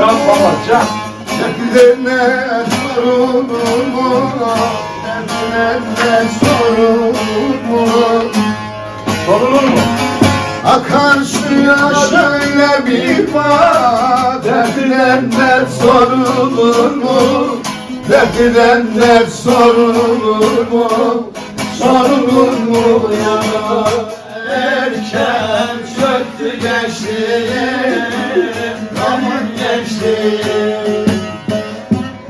Can baba can. Defnende sorulur Defnende sorulur mu? Akarsuya şöyle bir bak Dertlenler sorulur mu? Dertlenler sorulur mu? Sorulur mu ya? Erken çöktü gençliğim Aman gençliğim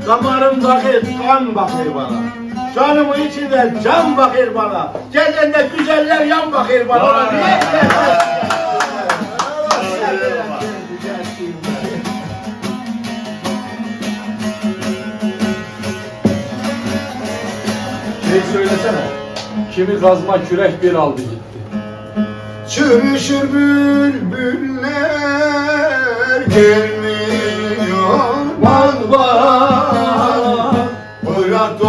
Damarımdaki kan bakır bana. Canımın içinde can bakır bana. Gecende güzeller yan bakır bana. Niye Şey söylesene. Kimi kazma kürek bir aldı gitti. Çürüşür bülbüller gelmiyor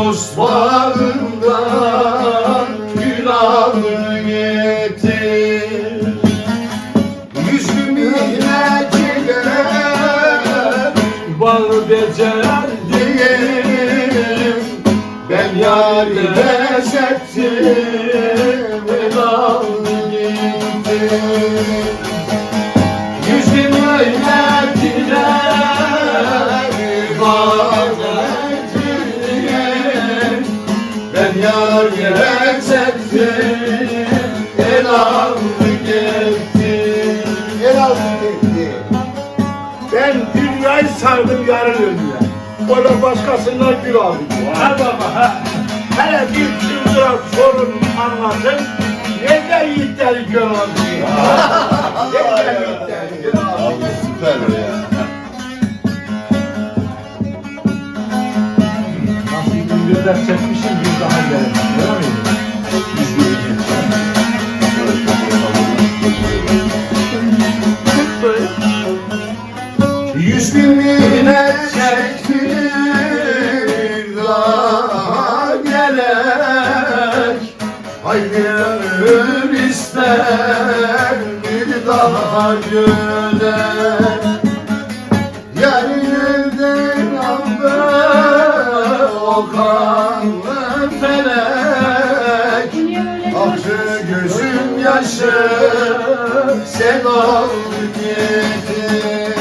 Oyra dost bağından gül alır getir. Yüzlü minnetçiler Bal becer diyelim. Ben yarime settim Elal gitti Yüzüm öyle Ben yarime settim Elal gitti Elal gitti Ben dünyayı sardım yarın önüne. Böyle başkasından gül aldım. Ha baba ha. Hele bir çıldıra sorun anlasın. Nerede yiğitleri gül aldı? Nerede yiğitleri gül aldı? Süper ya. Nasıl ders çekmişim bir daha gelelim. Ömür ister bir daha göler Yeryüzünden aldı o kanlı felek. Aktı gözüm yaşı sen ol gidin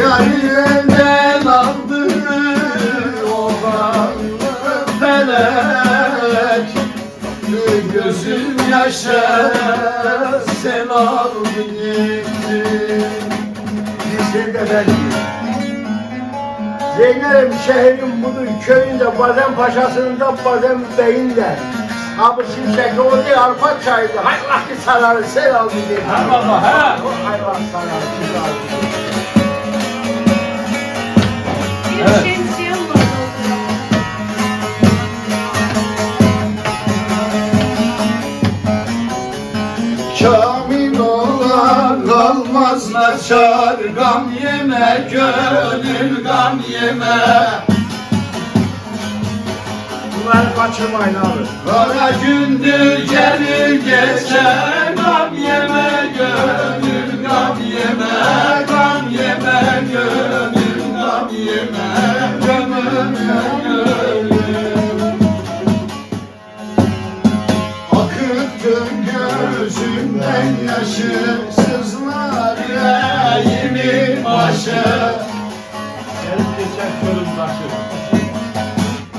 Yarından aldı Sen ol gidin Bizde de ben Zeynep şehrin budur köyünde bazen paşasında bazen beyinde. Abi şimşek oldu arpa çaydı. Hayvan ki sararı sel aldı dedi Ha baba ha O hayvan sararı sel Bir naçar Gam yeme gönül gam yeme. Bunları kaçırmayın abi Kara gündür gelir geçer Gam yeme gönül gam yeme. Gam yeme gönül gam yeme. Gönül gönül Akıttın gözümden yaşı yüreğimin başı Gelip geçen körüm taşı.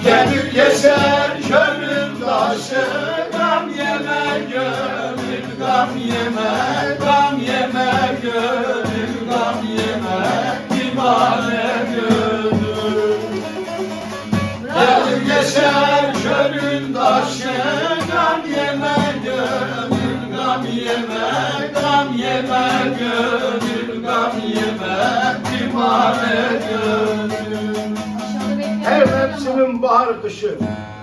Gelip geçer gönül taşı. Gam yeme gönül gam yeme Gam yeme gönül Mevsimin bahar kışı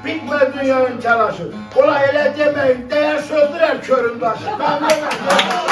bitmez dünyanın telaşı. Kolay ele demeyin, değer sözdürer körün taşı. Gam yeme.